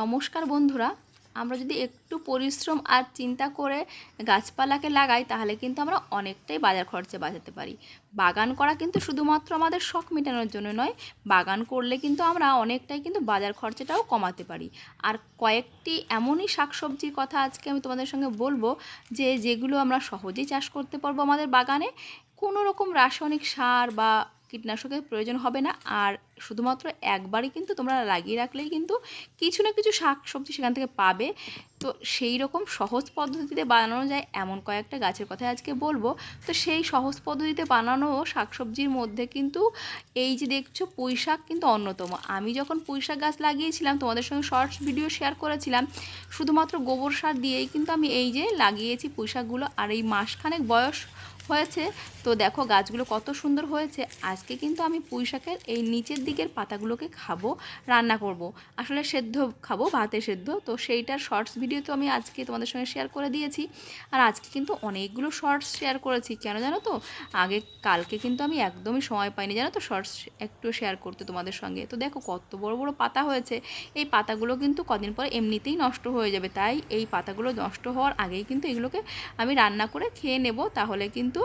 নমস্কার বন্ধুরা, আমরা যদি একটু পরিশ্রম আর চিন্তা করে গাছপালাকে লাগাই, তাহলে কিন্তু আমরা অনেকটাই বাজার খরচা বাঁচাতে পারি। বাগান করা কিন্তু শুধুমাত্র আমাদের শখ মেটানোর জন্য নয়, বাগান করলে কিন্তু আমরা অনেকটাই কিন্তু বাজার খরচাটাও কমাতে পারি। আর কয়েকটি এমনই শাকসবজির কথা আজকে আমি তোমাদের সঙ্গে বলব, যে যেগুলো আমরা সহজেই চাষ করতে পারব আমাদের বাগানে। কোনো রকম রাসায়নিক সার বা কীটনাশকের প্রয়োজন হবে না, আর শুধুমাত্র একবারই কিন্তু তোমরা লাগিয়ে রাখলেই কিন্তু কিছু না কিছু শাক সবজি সেখান থেকে পাবে। তো সেই রকম সহজ পদ্ধতিতে বানানো যায় এমন কয়েকটা গাছের কথা আজকে বলব। তো সেই সহজ পদ্ধতিতে বানানো শাকসবজির মধ্যে কিন্তু এই যে দেখছ পুঁই শাক কিন্তু অন্যতম। আমি যখন পুঁই শাক গাছ লাগিয়েছিলাম, তোমাদের সঙ্গে শর্টস ভিডিও শেয়ার করেছিলাম, শুধুমাত্র গোবর সার দিয়েই কিন্তু আমি এই যে লাগিয়েছি পুঁই শাকগুলো। আর এই মাসখানেক বয়স হয়েছে, তো দেখো গাছগুলো কত সুন্দর হয়েছে। আজকে কিন্তু আমি পুঁই শাকের এই নিচের দিকের পাতাগুলোকে খাব, রান্না করব। আসলে সেদ্ধ খাব, ভাতে সেদ্ধ। তো সেইটার শর্টস ভিডিও তো আমি আজকে তোমাদের সঙ্গে শেয়ার করে দিয়েছি। আর আজকে কিন্তু অনেকগুলো শর্টস শেয়ার করেছি। কেন জানো তো? আগে, কালকে কিন্তু আমি একদমই সময় পাইনি। জানো তো? শর্টস একটু শেয়ার করতে তোমাদের সঙ্গে। তো দেখো কত বড় বড় পাতা হয়েছে। এই পাতাগুলো কিন্তু কদিন পর এমনিতেই নষ্ট হয়ে যাবে। তাই এই পাতাগুলো নষ্ট হওয়ার আগেই কিন্তু এগুলোকে আমি রান্না করে খেয়ে নেব। তাহলে কিন্তু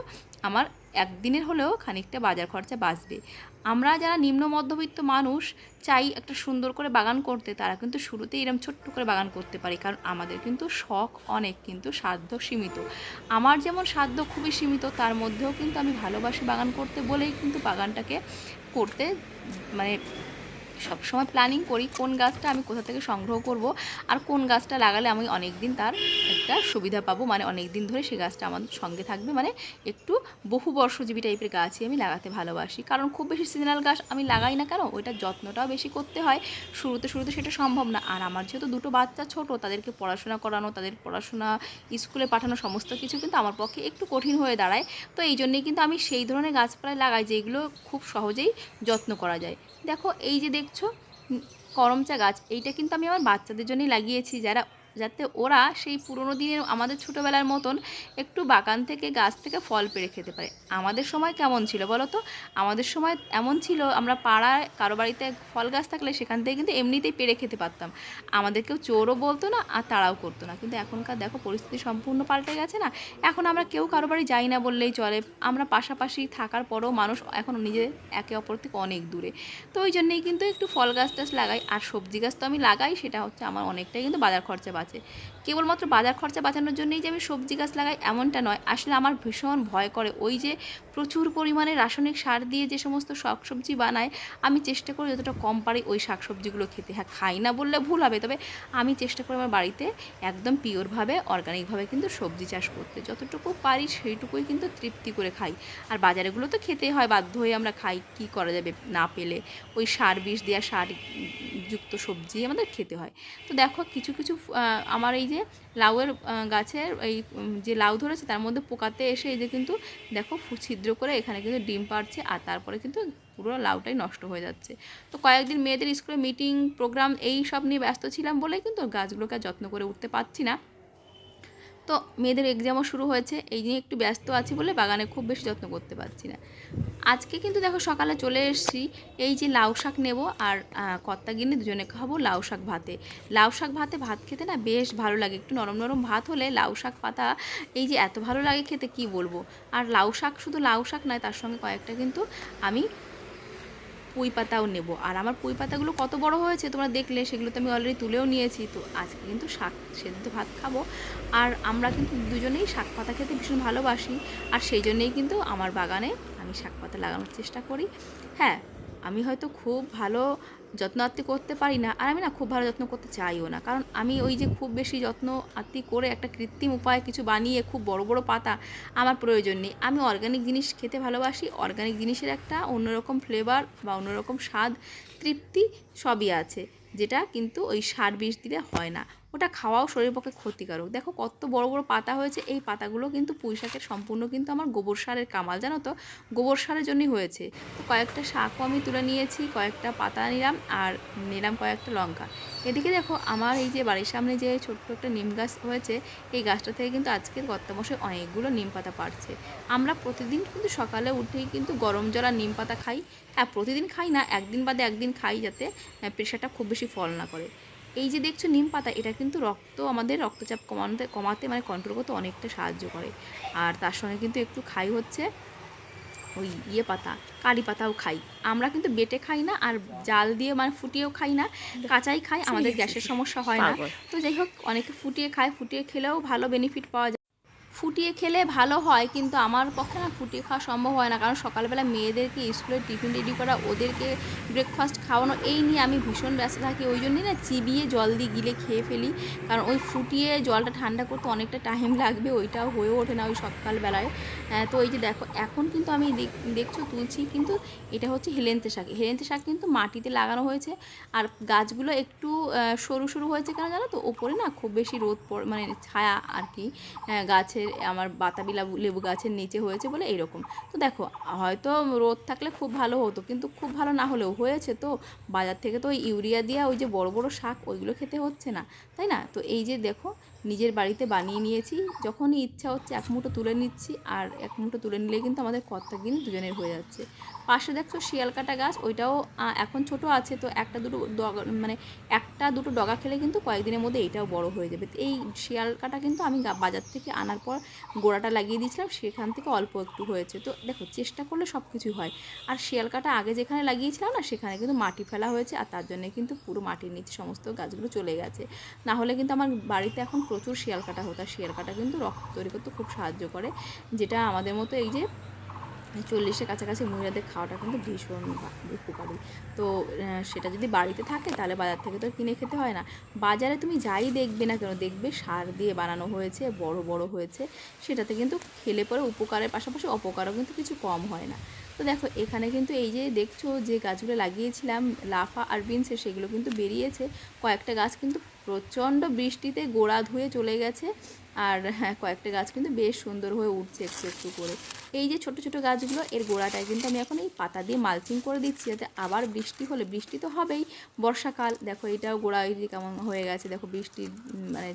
আমার একদিনের হলেও খানিকটা বাজার খরচা বাঁচবে। আমরা যারা নিম্ন মধ্যবিত্ত মানুষ চাই একটা সুন্দর করে বাগান করতে, তারা কিন্তু শুরুতে এরম ছোট্ট করে বাগান করতে পারে, কারণ আমাদের কিন্তু শখ অনেক, কিন্তু সাধ্য সীমিত। আমার যেমন সাধ্য খুবই সীমিত, তার মধ্যেও কিন্তু আমি ভালোবাসি বাগান করতে বলেই কিন্তু বাগানটাকে করতে মানে সবসময় প্ল্যানিং করি কোন গাছটা আমি কোথা থেকে সংগ্রহ করব আর কোন গাছটা লাগালে আমি অনেক দিন তার একটা সুবিধা পাবো। মানে অনেক দিন ধরে সেই গাছটা আমার সঙ্গে থাকবে। মানে একটু বহু বর্ষজীবী টাইপের গাছই আমি লাগাতে ভালোবাসি। কারণ খুব বেশি সিজনাল গাছ আমি লাগাই না কেন? ওইটার যত্নটাও বেশি করতে হয়। শুরুতে শুরুতে সেটা সম্ভব না। আর আমার যেহেতু দুটো বাচ্চা ছোট, তাদেরকে পড়াশোনা করানো, তাদের পড়াশোনা, স্কুলে পাঠানো সমস্ত কিছু কিন্তু আমার পক্ষে একটু কঠিন হয়ে দাঁড়ায়। তো এই জন্যেই কিন্তু আমি সেই ধরনের গাছপালা লাগাই, যেগুলো খুব সহজেই যত্ন করা যায়। দেখো, এই যে দেখছ? করমচা গাছ। এইটা কিন্তু আমি আমার বাচ্চাদের জন্যই লাগিয়েছি যারা যাতে ওরা সেই পুরোনো দিনের আমাদের ছোটোবেলার মতন একটু বাগান থেকে, গাছ থেকে ফল পেড়ে খেতে পারে। আমাদের সময় কেমন ছিল বলো তো? আমাদের সময় এমন ছিল, আমরা পাড়ায় কারও বাড়িতে ফল গাছ থাকলে সেখান থেকে কিন্তু এমনিতেই পেড়ে খেতে পারতাম। আমাদের কেউ চোরও বলতো না আর তাড়াও করতো না। কিন্তু এখনকার দেখো পরিস্থিতি সম্পূর্ণ পাল্টে গেছে না? এখন আমরা কেউ কারও বাড়ি যাই না বললেই চলে। আমরা পাশাপাশি থাকার পরেও মানুষ এখন নিজে একে অপর থেকে অনেক দূরে। তো ওই জন্যেই কিন্তু একটু ফল গাছ টাছ লাগাই। আর সবজি গাছ তো আমি লাগাই, সেটা হচ্ছে আমার অনেকটাই কিন্তু বাজার খরচা বাঁচে কেবলমাত্র বাজার খরচা বাঁচানোর জন্যই যে আমি সবজি গাছ লাগাই এমনটা নয়। আসলে আমার ভীষণ ভয় করে ওই যে প্রচুর পরিমাণে রাসায়নিক সার দিয়ে যে সমস্ত শাকসবজি বানায় আমি চেষ্টা করি যতটা কম পারি ওই শাকসবজিগুলো খেতে। হ্যাঁ খাই না বললে ভুল হবে, তবে আমি চেষ্টা করি আমার বাড়িতে একদম পিওরভাবে, অর্গানিকভাবে কিন্তু সবজি চাষ করতে। যতটুকু পারি সেইটুকুই কিন্তু তৃপ্তি করে খাই। আর বাজারেগুলো তো খেতে হয়, বাধ্য হয়ে আমরা খাই, কি করা যাবে না পেলে? ওই সার বিষ দেওয়া, সার যুক্ত সবজি আমাদের খেতে হয়। তো দেখো, কিছু কিছু আমার এই যে লাউয়ের গাছের এই যে লাউ ধরেছে তার মধ্যে পোকাতে এসে এই যে কিন্তু দেখো ছিদ্র করে এখানে কিন্তু ডিম পাড়ছে আর তারপরে কিন্তু পুরো লাউটাই নষ্ট হয়ে যাচ্ছে। তো কয়েকদিন মেয়েদের স্কুলে মিটিং, প্রোগ্রাম এই সব নিয়ে ব্যস্ত ছিলাম বলে কিন্তু গাছগুলোকে যত্ন করে উঠতে পারছি না। তো মেয়েদের এক্সামও শুরু হয়েছে। এই নিয়ে একটু ব্যস্ত আছি বলে বাগানে খুব বেশি যত্ন করতে পারছি না। আজকে কিন্তু দেখো সকালে চলে এসেছি। এই যে লাউ শাক নেব আর কর্তা গিনে দুজনে খাব লাউ শাক ভাতে। লাউ শাক ভাতে ভাত খেতে না বেশ ভালো লাগে। একটু নরম নরম ভাত হলে লাউ শাক পাতা এই যে এত ভালো লাগে খেতে, কি বলব? আর লাউ শাক শুধু লাউ শাক নয়, তার সঙ্গে কয়েকটা কিন্তু আমি পুঁই পাতাও নেব। আর আমার পুঁই পাতাগুলো কত বড় হয়েছে তোমরা দেখলে, সেগুলো তো আমি অলরেডি তুলেও নিয়েছি। তো আজকে কিন্তু শাক সেদ্ধ ভাত খাব। আর আমরা কিন্তু দুজনেই শাক পাতা খেতে ভীষণ ভালোবাসি। আর সেই জন্যেই কিন্তু আমার বাগানে আমি শাক পাতা লাগানোর চেষ্টা করি। হ্যাঁ আমি হয়তো খুব ভালো যত্ন আত্মি করতে পারি না, আর আমি না খুব ভালো যত্ন করতে চাইও না। কারণ আমি ওই যে খুব বেশি যত্ন আত্মি করে একটা কৃত্রিম উপায়ে কিছু বানিয়ে খুব বড় বড় পাতা আমার প্রয়োজন নেই। আমি অর্গানিক জিনিস খেতে ভালোবাসি অর্গানিক জিনিসের একটা অন্যরকম ফ্লেভার বা অন্যরকম স্বাদ, তৃপ্তি সবই আছে, যেটা কিন্তু ওই সার বিষ দিলে হয় না। ওটা খাওয়াও শরীরের পক্ষে ক্ষতিকারক। দেখো কত বড় বড় পাতা হয়েছে, এই পাতাগুলো কিন্তু পুঁই শাকের সম্পূর্ণ কিন্তু আমার গোবর সারের কামাল। জানো তো? গোবর সারের জন্যই হয়েছে। তো কয়েকটা শাকও আমি তুলে নিয়েছি, কয়েকটা পাতা নিলাম আর নিলাম কয়েকটা লঙ্কা। এদিকে দেখো আমার এই যে বাড়ির সামনে যে ছোট্ট একটা নিম গাছ হয়েছে, এই গাছটা থেকে কিন্তু আজকের গত্তমশে অনেকগুলো নিম পাতা পাড়ছে। আমরা প্রতিদিন কিন্তু সকালে উঠেই কিন্তু গরম জল আর নিম পাতা খাই। হ্যাঁ প্রতিদিন খাই না, একদিন বাদে একদিন খাই যাতে প্রেশারটা খুব বেশি ফল না করে। এই যে দেখছ নিম পাতা এটা কিন্তু রক্ত আমাদের রক্তচাপ কমানোতে কমাতে মানে কন্ট্রোল করতে অনেকটা সাহায্য করে। আর তার সঙ্গে কিন্তু একটু খাই হচ্ছে ওই ইয়ে পাতা কারি পাতাও খাই। আমরা কিন্তু বেটে খাই না আর জাল দিয়ে মানে ফুটিয়েও খাই না কাঁচাই খাই আমাদের গ্যাসের সমস্যা হয় না। তো যাই হোক অনেকে ফুটিয়ে খায় ফুটিয়ে খেলেও ভালো বেনিফিট পাওয়া যায়। ফুটিয়ে খেলে ভালো হয় কিন্তু আমার পক্ষে না ফুটিয়ে খাওয়া সম্ভব হয় না। কারণ সকালবেলা মেয়েদেরকে স্কুলে টিফিন রেডি করা ওদেরকে ব্রেকফাস্ট খাওয়ানো এই নিয়ে আমি ভীষণ ব্যস্ত থাকি। ওই জন্যই না চিবিয়ে জল দিয়ে গিলে খেয়ে ফেলি। কারণ ওই ফুটিয়ে জলটা ঠান্ডা করতে অনেকটা টাইম লাগবে ওইটাও হয়ে ওঠে না ওই সকালবেলায়। আহ, তো এই যে দেখো এখন কিন্তু আমি দেখ- দেখছ তুলছি কিন্তু এটা হচ্ছে হেলেন্তে শাক। হেলেন্তে শাক কিন্তু মাটিতে লাগানো হয়েছে আর গাছগুলো একটু সরু সরু হয়েছে কেন জানো তো? ওপরে না খুব বেশি রোদ পড় মানে ছায়া আর কি গাছের আমার বাতাবি লেবু গাছের নিচে হয়েছে বলে এইরকম তো দেখো, হয়তো রোদ থাকলে খুব ভালো হতো, কিন্তু খুব ভালো না হলেও হয়েছে তো। বাজার থেকে তো ওই ইউরিয়া দিয়া, ওই যে বড় বড় শাক, ওইগুলো খেতে হচ্ছে না, তাই না? তো এই যে দেখো, নিজের বাড়িতে বানিয়ে নিয়েছি, যখনই ইচ্ছা হচ্ছে এক মুঠো তুলে নিচ্ছি, আর এক মুঠো তুলে নিলে কিন্তু আমাদের কর্তা কিন্তু দুজনের হয়ে যাচ্ছে। পাশে দেখছ শিয়াল কাটা গাছ, ওইটাও এখন ছোট আছে, তো একটা দুটো ডগা মানে একটা দুটো ডগা খেলে কিন্তু কয়েকদিনের মধ্যে এটাও বড় হয়ে যাবে। এই শিয়াল কাটা কিন্তু আমি বাজার থেকে আনার পর গোড়াটা লাগিয়ে দিয়েছিলাম, সেখান থেকে অল্প একটু হয়েছে। তো দেখো, চেষ্টা করলে সব কিছুই হয়। আর শিয়াল কাটা আগে যেখানে লাগিয়েছিলাম না, সেখানে কিন্তু মাটি ফেলা হয়েছে, আর তার জন্য কিন্তু পুরো মাটির নিচে সমস্ত গাছগুলো চলে গেছে। না হলে কিন্তু আমার বাড়িতে এখন প্রচুর শিয়াল কাটা হতো, আর শিয়াল কাটা কিন্তু রক্ত তৈরি করতে খুব সাহায্য করে, যেটা আমাদের মতো এই যে চল্লিশের কাছাকাছি মহিলাদের খাওয়াটা কিন্তু ভীষণ উপকারী। তো সেটা যদি বাড়িতে থাকে তাহলে বাজার থেকে তো কিনে খেতে হয় না। বাজারে তুমি যাই দেখবে না কেন, দেখবে সার দিয়ে বানানো হয়েছে, বড় বড় হয়েছে। সেটাতে কিন্তু খেলে পরে উপকারের পাশাপাশি অপকারও কিন্তু কিছু কম হয় না। তো দেখো, এখানে কিন্তু এই যে দেখছ যে গাছগুলো লাগিয়েছিলাম, লাফা আর বিনসে, সেগুলো কিন্তু বেরিয়েছে। কয়েকটা গাছ কিন্তু প্রচণ্ড বৃষ্টিতে গোড়া ধুয়ে চলে গেছে। আর হ্যাঁ কয়েকটা গাছ কিন্তু বেশ সুন্দর হয়ে উঠছে একটু একটু করে। এই যে ছোট ছোট গাছগুলো, এর গোড়াটায় কিন্তু আমি এখন এই পাতা দিয়ে মালচিং করে দিচ্ছি যাতে আবার বৃষ্টি হলে, বৃষ্টি তো হবেই বর্ষাকাল। দেখো এটাও গোড়া যে কেমন হয়ে গেছে, দেখো বৃষ্টি মানে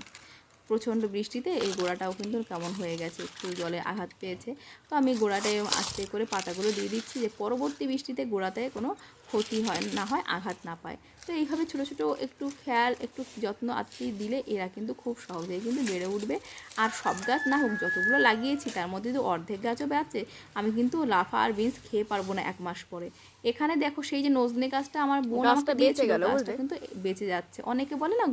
প্রচণ্ড বৃষ্টিতে এই গোড়াটাও কিন্তু কেমন হয়ে গেছে, একটু জলে আঘাত পেয়েছে। তো আমি গোড়াটায় আস্তে করে পাতাগুলো দিয়ে দিচ্ছি যে পরবর্তী বৃষ্টিতে গোড়াতে কোনো ক্ষতি হয় না হয় আঘাত না পায়। তো এইভাবে ছোটো ছোটো একটু খেয়াল একটু যত্ন আত্মি দিলে এরা কিন্তু খুব সহজেই কিন্তু বেড়ে উঠবে। আর সব গাছ না হোক যতগুলো লাগিয়েছি তার মধ্যে যদি অর্ধেক গাছও বেড়াচ্ছে আমি কিন্তু লাফা আর বিনস খেয়ে পারব না এক মাস পরে। এখানে দেখো সেই যে নজনে গাছটা আমার বোন আমাকে বেঁচে দিয়েছিল গেল, গাছটা কিন্তু বেঁচে যাচ্ছে। অনেকে বলে না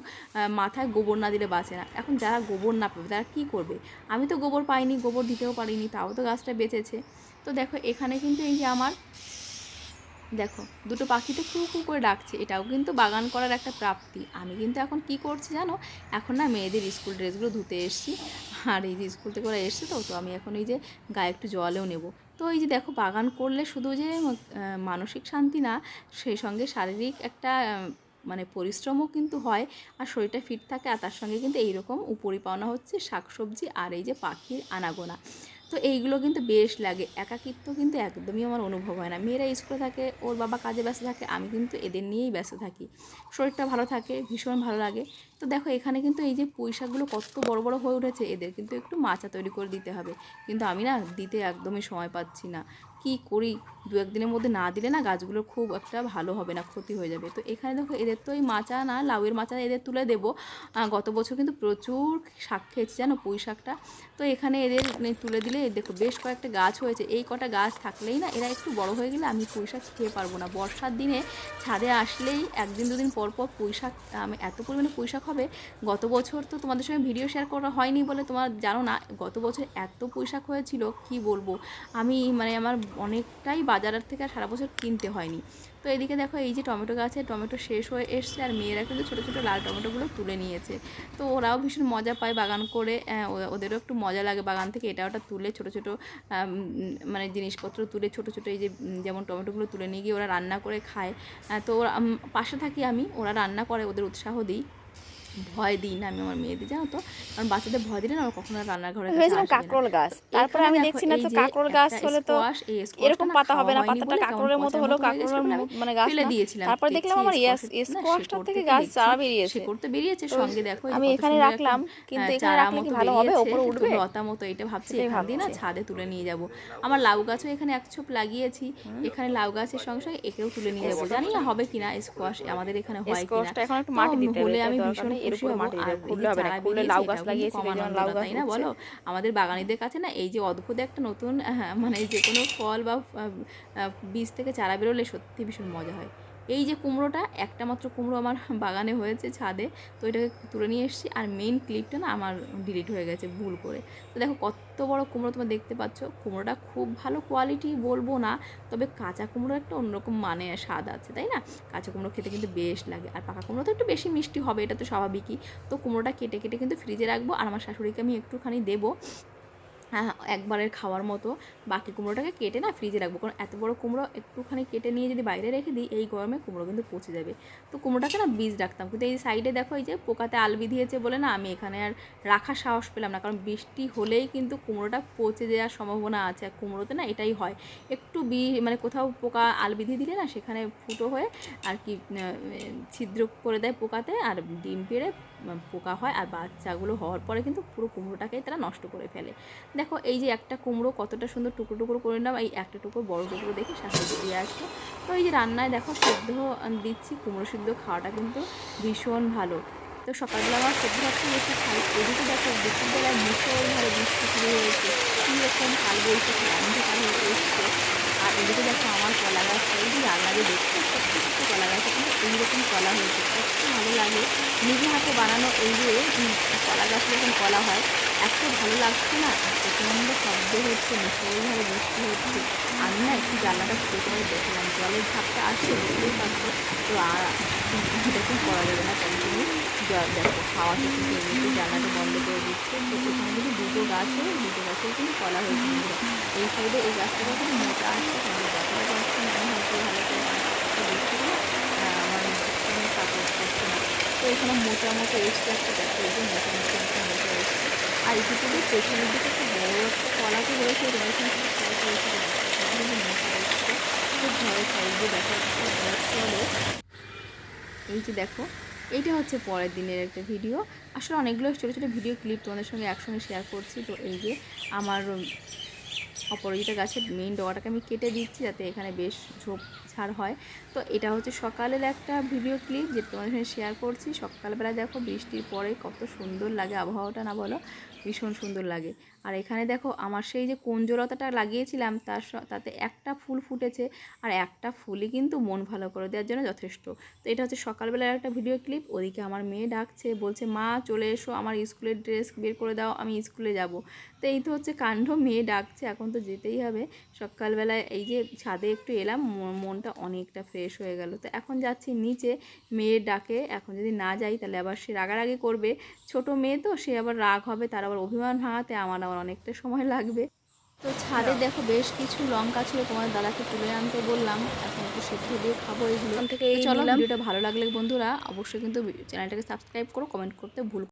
মাথায় গোবর না দিলে বাঁচে না। এখন যারা গোবর না পাবে তারা কী করবে? আমি তো গোবর পাইনি গোবর দিতেও পারিনি তাও তো গাছটা বেঁচেছে। তো দেখো এখানে কিন্তু এই যে আমার দেখো, দুটো পাখি তো কু কু করে ডাকছে, এটাও কিন্তু বাগান করার একটা প্রাপ্তি। আমি কিন্তু এখন কি করছি জানো? এখন না মেয়েদের স্কুল ড্রেসগুলো ধুতে এসছি। আর এই যে স্কুল থেকে ওরা এসছে তো তো আমি এখন এই যে গায়ে একটু জলেও নেব। তো এই যে দেখো, বাগান করলে শুধু যে মানসিক শান্তি না, সেই সঙ্গে শারীরিক একটা মানে পরিশ্রমও কিন্তু হয়, আর শরীরটা ফিট থাকে, আর তার সঙ্গে কিন্তু এইরকম উপরি পাওনা হচ্ছে শাকসবজি আর এই যে পাখির আনাগোনা। তো এইগুলো কিন্তু বেশ লাগে। একাকিত্ব কিন্তু একদমই আমার অনুভব হয় না। মেয়েরা স্কুলে থাকে, ওর বাবা কাজে ব্যস্ত থাকে, আমি কিন্তু এদের নিয়েই ব্যস্ত থাকি। শরীরটা ভালো থাকে, ভীষণ ভালো লাগে। তো দেখো, এখানে কিন্তু এই যে পুঁইশাকগুলো কত বড় বড় হয়ে উঠেছে, এদের কিন্তু একটু মাচা তৈরি করে দিতে হবে। কিন্তু আমি না দিতে একদমই সময় পাচ্ছি না। কি করি? দু একদিনের মধ্যে না দিলে না গাছগুলো খুব একটা ভালো হবে না, ক্ষতি হয়ে যাবে। তো এখানে দেখো এদের তো এই মাচা না, লাউয়ের মাচা এদের তুলে দেবো। গত বছর কিন্তু প্রচুর শাক খেয়েছি, জানো পুঁই শাকটা। তো এখানে এদের মানে তুলে দিলে দেখো বেশ কয়েকটা গাছ হয়েছে। এই কটা গাছ থাকলেই না এরা একটু বড় হয়ে গেলে আমি পুঁই শাক খেয়ে পারব না। বর্ষার দিনে ছাদে আসলেই একদিন, দুদিন পর পর পুঁই শাক, আমি এত পরিমাণে পুঁই শাক হবে। গত বছর তো তোমাদের সঙ্গে ভিডিও শেয়ার করা হয়নি বলে তোমার জানো না। গত বছর এত পুঁই শাক হয়েছিল, কি বলব? আমি মানে আমার অনেকটাই বাজারের থেকে আর সারা বছর কিনতে হয়নি। তো এদিকে দেখো এই যে টমেটো গাছে টমেটো শেষ হয়ে এসছে আর মেয়েরা কিন্তু ছোটো ছোটো লাল টমেটোগুলো তুলে নিয়েছে। তো ওরাও ভীষণ মজা পায় বাগান করে ও- ওদেরও একটু মজা লাগে বাগান থেকে। এটা ওটা তুলে ছোটো ছোটো মানে জিনিসপত্র তুলে ছোটো ছোটো এই যে যেমন টমেটোগুলো তুলে নিয়ে গিয়ে ওরা রান্না করে খায়। তো ওরা পাশে থাকি আমি, ওরা রান্না করে, ওদের উৎসাহ দিই। ভয় দিই না আমি আমার মেয়েদের জানো তো? কারণ বাচ্চাদের ভয় দিলে না কখনো রান্নাঘরে ভেবেছিলাম কাঁকরোল গাছ। তারপরে আমি দেখছি না তো কাঁকরোল গাছ হলে তো এরকম পাতা হবে না পাতাটা কাঁকরোলের মতো হলেও কাঁকরোলের মানে গাছ ফেলে দিয়েছিলাম। তারপরে দেখলাম আমার স্কোয়াশটা থেকে গাছ চারা বেরিয়েছে। শেকড় তো বেরিয়েছে সঙ্গে দেখো আমি এখানে রাখলাম, কিন্তু এখানে রাখলে কি ভালো হবে? তো উঠবে? লতা মতো এটা ভাবছি এখান দিয়ে না ছাদে তুলে নিয়ে যাব। আমার লাউ গাছও এখানে এক ছোপ লাগিয়েছি এখানে লাউ গাছের সঙ্গে সঙ্গে একেও তুলে নিয়ে যাব। জানি না হবে কিনা স্কোয়াশ আমাদের এখানে হয় কিনা। স্কোয়াশটা এখন একটু মাটি দিতে হবে। হলে আমি ভীষণ নেই, এর খুশি উপরে হব। মাটি আর দিতে এই খুললে হবে না, খুললে লাউ গাছ লাগিয়েছি, কম দেখলাম আনন্দ লাউ গাছ না বলো? আমাদের বাগানিদের কাছে না এই যে অদ্ভুত একটা নতুন মানে যে কোনো ফল বা বীজ থেকে চারা বেরোলে সত্যি ভীষণ মজা হয়। এই যে কুমড়োটা, একটা মাত্র কুমড়ো আমার বাগানে হয়েছে ছাদে, তো এটাকে তুলে নিয়ে এসেছি। আর মেন ক্লিপটা না আমার ডিলিট হয়ে গেছে ভুল করে। তো দেখো কত বড় কুমড়ো তোমরা দেখতে পাচ্ছ। কুমড়োটা খুব ভালো কোয়ালিটি বলব না, তবে কাঁচা কুমড়োর একটা অন্যরকম মানে স্বাদ আছে, তাই না? কাঁচা কুমড়ো খেতে কিন্তু বেশ লাগে। আর পাকা কুমড়ো তো একটু বেশি মিষ্টি হবে, এটা তো স্বাভাবিকই। তো কুমড়োটা কেটে কেটে কিন্তু ফ্রিজে রাখব। আর আমার শাশুড়িকে আমি একটুখানি দেবো। একবারের খাওয়ার মতো। বাকি কুমড়োটাকে কেটে না ফ্রিজে রাখব। কারণ এত বড় কুমড়ো একটুখানি কেটে নিয়ে যদি বাইরে রেখে দিই, এই গরমে কুমড়ো কিন্তু পচে যাবে। তো কুমড়োটাকে না বীজ রাখতাম। কিন্তু এই সাইডে দেখো, এই যে পোকাতে আল বিধিয়েছে বলে না আমি এখানে আর রাখার সাহস পেলাম না। কারণ বৃষ্টি হলেই কিন্তু কুমড়োটা পচে যাওয়ার সম্ভাবনা আছে। আর কুমড়োতে না এটাই হয়। একটু বি মানে কোথাও পোকা আল বিধিয়ে দিলে না সেখানে ফুটো হয়ে আর কি ছিদ্র করে দেয় পোকাতে আর ডিম পেড়ে পোকা হয়। আর বাচ্চাগুলো হওয়ার পরে কিন্তু পুরো কুমড়োটাকেই তারা নষ্ট করে ফেলে। দেখো, এই যে একটা কুমড়ো কতটা সুন্দর টুকরো টুকরো করে নিলাম এই একটা টুকরো বড় টুকরো দেখে শাশুড়ি দিয়ে আসলো। তো এই যে রান্নায় দেখো, সেদ্ধ দিচ্ছি, কুমড়ো সিদ্ধ খাওয়াটা কিন্তু ভীষণ ভালো। তো সকালবেলা আমার সেদ্ধ ভাতটা বেশি খাই, এদিকে দেখো দুপুরবেলায় মুসলধারে বৃষ্টি শুরু হয়েছে, কী রকম কাল বৈশাখী অন্ধকার হয়ে এসছে। আর এদিকে দেখো, আমার কলা গাছ, এই যে রান্না যে দেখছ ছোট্ট ছোট্ট কলা গাছ কিন্তু এইরকম কলা হয়েছে, কত ভালো লাগে। নিজে হাতে বানানো এই যে কলা গাছ যখন কলা হয় এত ভালো লাগছে না প্রচণ্ড শব্দ হচ্ছে মুসলধারে বৃষ্টি হচ্ছে। আমি না একটু জানলাটা খুলে করে দেখলাম, জলের ঝাপটা আসছে, বুঝতেই পারছ? তো আর এরকম করা যাবে না কন্টিনিউ দেখো হাওয়াতে কিন্তু এমনিতে জানলাটা বন্ধ করে দিচ্ছে। তো এখানে কিন্তু দুটো গাছ হয়ে, দুটো গাছে কিন্তু কলা হয়েছে। এই সাইডে এই গাছটা কিন্তু মোটা আসছে তোমাদের দেখাতে পারছি না হয়তো ভালো করে দেখছি না আমার সাপোর্ট করছে না তো এখানে মোটা মতো এসছে একটা দেখো, এই যে মোটা মোটা মোটা। আর পেছনের দিকে একটা বড় একটা কলা তো হয়েছে তোমার এখানে একটা কলা হয়েছে দেখো এখানে কিন্তু মোটা এসছে খুব ঘরের সাইডে দেখা এই যে দেখো এইটা হচ্ছে পরের দিনের একটা ভিডিও আসলে অনেকগুলো ছোটো ছোটো ভিডিও ক্লিপ তোমাদের সঙ্গে একসঙ্গে শেয়ার করছি। তো এই যে আমার অপরাজিতা গাছের মেইন ডগাটাকে আমি কেটে দিচ্ছি যাতে এখানে বেশ ঝোপ ঝাড় হয়। তো এটা হচ্ছে সকালের একটা ভিডিও ক্লিপ যেটা তোমাদের সঙ্গে শেয়ার করছি। সকালবেলা দেখো বৃষ্টির পরে কত সুন্দর লাগে আবহাওয়াটা, না বলো? ভীষণ সুন্দর লাগে। আর এখানে দেখো আমার সেই যে কুঞ্জলতাটা লাগিয়েছিলাম, তার তাতে একটা ফুল ফুটেছে আর একটা ফুলই কিন্তু মন ভালো করে দেওয়ার জন্য যথেষ্ট। তো এটা হচ্ছে সকালবেলার একটা ভিডিও ক্লিপ, ওদিকে আমার মেয়ে ডাকছে, বলছে, মা, চলে এসো, আমার স্কুলের ড্রেস বের করে দাও, আমি স্কুলে যাব। তো এই তো হচ্ছে কাণ্ড, মেয়ে ডাকছে, এখন তো যেতেই হবে। সকালবেলায় এই যে ছাদে একটু এলাম মন- মনটা অনেকটা ফ্রেশ হয়ে গেল। তো এখন যাচ্ছি নিচে, মেয়ের ডাকে, এখন যদি না যাই তাহলে আবার সে রাগারাগি করবে। ছোট মেয়ে তো, সে আবার রাগ হবে, তার আবার অভিমান ভাঙাতে আমার আবার অনেকটা সময় লাগবে। তো ছাদে দেখো বেশ কিছু লঙ্কা ছিল তোমার দাদাকে তুলে আনতে বললাম। এখন একটু সিদ্ধ দিয়ে খাব এইগুলো থেকে এই চলো। ভিডিওটা ভালো লাগলে বন্ধুরা অবশ্যই কিন্তু চ্যানেলটাকে সাবস্ক্রাইব করো কমেন্ট করতে ভুল